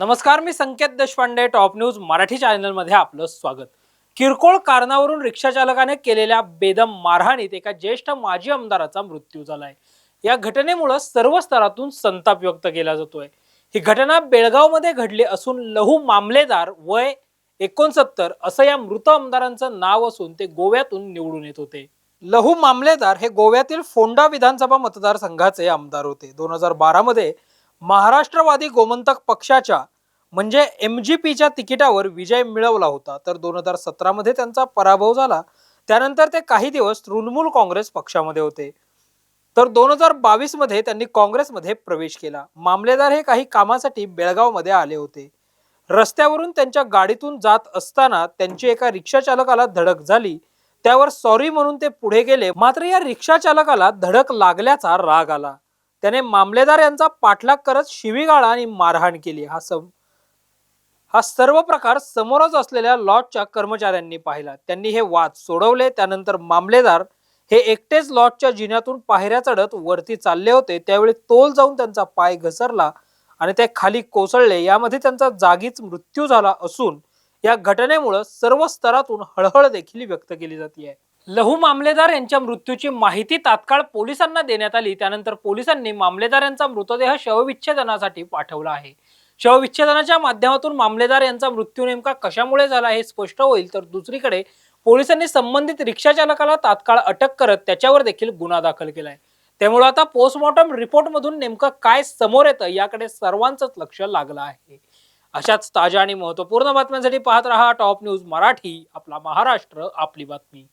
नमस्कार मी Sanket Deshpande top news Marathi चॅनलमध्ये आपलं स्वागत. किरकोळ कारणावरून रिक्षाचालकाने केलेल्या बेदम मारहाणीत एका ज्येष्ठ माजी आमदाराचा मृत्यू झालाय. या घटनेमुळे सर्व स्तरातून संताप व्यक्त केला जातोय. ही घटना बेळगावमध्ये घडली असून लहू मामलेदार वय एकोणसत्तर असं या मृत आमदारांचं नाव असून ते गोव्यातून निवडून येत होते. लहू मामलेदार हे गोव्यातील फोंडा विधानसभा मतदारसंघाचे आमदार होते. दोन हजार बारामध्ये महाराष्ट्रवादी गोमंतक पक्षाच्या म्हणजे एम जी पीच्या तिकिटावर विजय मिळवला होता. तर दोन हजार सतरामध्ये त्यांचा पराभव झाला. त्यानंतर ते काही दिवस तृणमूल काँग्रेस पक्षामध्ये होते. तर दोन हजार बावीसमध्ये त्यांनी काँग्रेसमध्ये प्रवेश केला. मामलेदार हे काही कामासाठी बेळगावमध्ये आले होते. रस्त्यावरून त्यांच्या गाडीतून जात असताना त्यांची एका रिक्षाचालकाला धडक झाली. त्यावर सॉरी म्हणून ते पुढे गेले. मात्र या रिक्षाचालकाला धडक लागल्याचा राग आला. त्याने मामलेदार यांचा पाठलाग करत शिवीगाळा आणि मारहाण केली. हा सम हा सर्व प्रकार समोरच असलेल्या लॉजच्या कर्मचाऱ्यांनी पाहिला. त्यांनी हे वाद सोडवले त्यानंतर मामलेदार हे एकटेच लॉजच्या जिन्यातून पायऱ्या चढत वरती चालले होते. त्यावेळी तोल जाऊन त्यांचा पाय घसरला आणि ते खाली कोसळले. यामध्ये त्यांचा जागीच मृत्यू झाला असून या घटनेमुळे सर्व स्तरातून हळहळ देखील व्यक्त केली जाते लहू मामलेदार यांच्या मृत्यूची माहिती तात्काळ पोलिसांना देण्यात आली. त्यानंतर पोलिसांनी मामलेदार यांचा मृतदेह शवविच्छेदनासाठी पाठवला आहे. शवविच्छेदनाच्या माध्यमातून मामलेदार यांचा मृत्यू नेमका कशामुळे झाला हे स्पष्ट होईल. तर दुसरीकडे पोलिसांनी संबंधित रिक्षाचालकाला तात्काळ अटक करत त्याच्यावर देखील गुन्हा दाखल केलाय. त्यामुळे आता पोस्टमॉर्टम रिपोर्टमधून नेमकं काय समोर येतं याकडे सर्वांचंच लक्ष लागलं आहे. अशाच ताज्या आणि महत्त्वपूर्ण बातम्यांसाठी पाहत रहा टॉप न्यूज मराठी आपला महाराष्ट्र आपली बातमी.